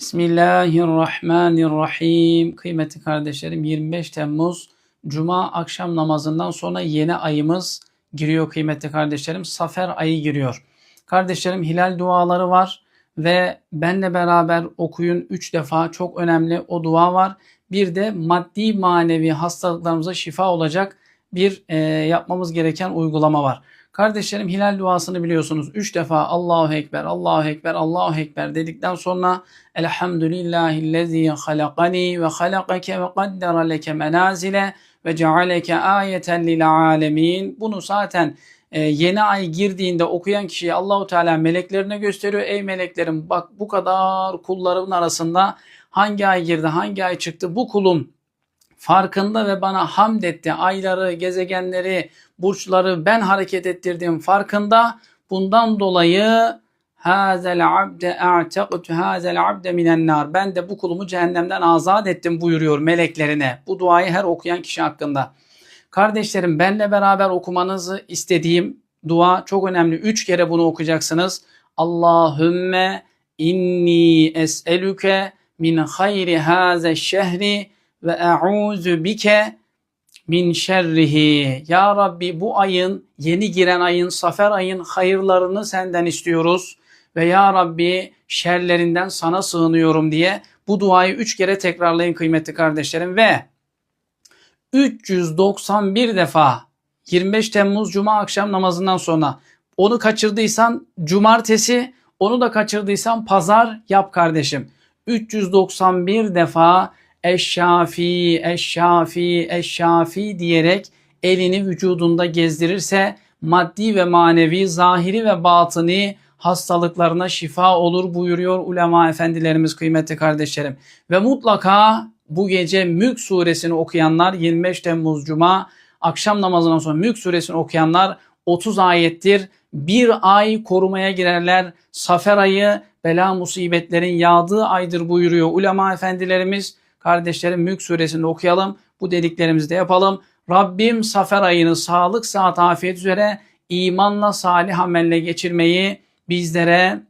Bismillahirrahmanirrahim. Kıymetli kardeşlerim 25 Temmuz Cuma akşam namazından sonra yeni ayımız giriyor kıymetli kardeşlerim. Safer ayı giriyor. Kardeşlerim hilal duaları var ve benle beraber okuyun 3 defa çok önemli o dua var. Bir de maddi manevi hastalıklarımıza şifa olacak bir e, yapmamız gereken uygulama var. Kardeşlerim hilal duasını biliyorsunuz. Üç defa Allahu Ekber, Allahu Ekber, Allahu Ekber dedikten sonra Elhamdülillahillezî halakani ve halakake ve kaddera leke menazile ve cealeke ayeten lil alemin. Bunu zaten e, yeni ay girdiğinde okuyan kişiye Allahu Teala meleklerine gösteriyor. Ey meleklerim bak bu kadar kullarımın arasında hangi ay girdi, hangi ay çıktı bu kulum farkında ve bana hamd etti. Ayları, gezegenleri, burçları ben hareket ettirdiğim farkında. Bundan dolayı hazel abde a'taqtu hazel abde minen nar. Ben de bu kulumu cehennemden azat ettim buyuruyor meleklerine. Bu duayı her okuyan kişi hakkında. Kardeşlerim benle beraber okumanızı istediğim dua çok önemli. Üç kere bunu okuyacaksınız. Allahümme inni es'elüke min hayri haze şehri ve e'uzu bike min şerrihi. Ya Rabbi bu ayın, yeni giren ayın, safer ayın hayırlarını senden istiyoruz. Ve Ya Rabbi şerlerinden sana sığınıyorum diye bu duayı üç kere tekrarlayın kıymetli kardeşlerim. Ve 391 defa 25 Temmuz Cuma akşam namazından sonra onu kaçırdıysan cumartesi, onu da kaçırdıysan pazar yap kardeşim. 391 defa Eşşafi, Eşşafi, Eşşafi diyerek elini vücudunda gezdirirse maddi ve manevi, zahiri ve batını hastalıklarına şifa olur buyuruyor ulema efendilerimiz kıymetli kardeşlerim. Ve mutlaka bu gece Mülk suresini okuyanlar 25 Temmuz Cuma akşam namazından sonra Mülk suresini okuyanlar 30 ayettir. Bir ay korumaya girerler. Safer ayı bela musibetlerin yağdığı aydır buyuruyor ulema efendilerimiz. Kardeşlerim Mülk suresini okuyalım. Bu dediklerimizi de yapalım. Rabbim Safer ayını sağlık, saat, afiyet üzere imanla, salih amelle geçirmeyi bizlere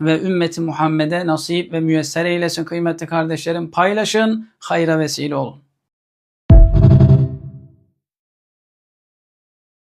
ve ümmeti Muhammed'e nasip ve müyesser eylesin kıymetli kardeşlerim. Paylaşın, hayra vesile olun.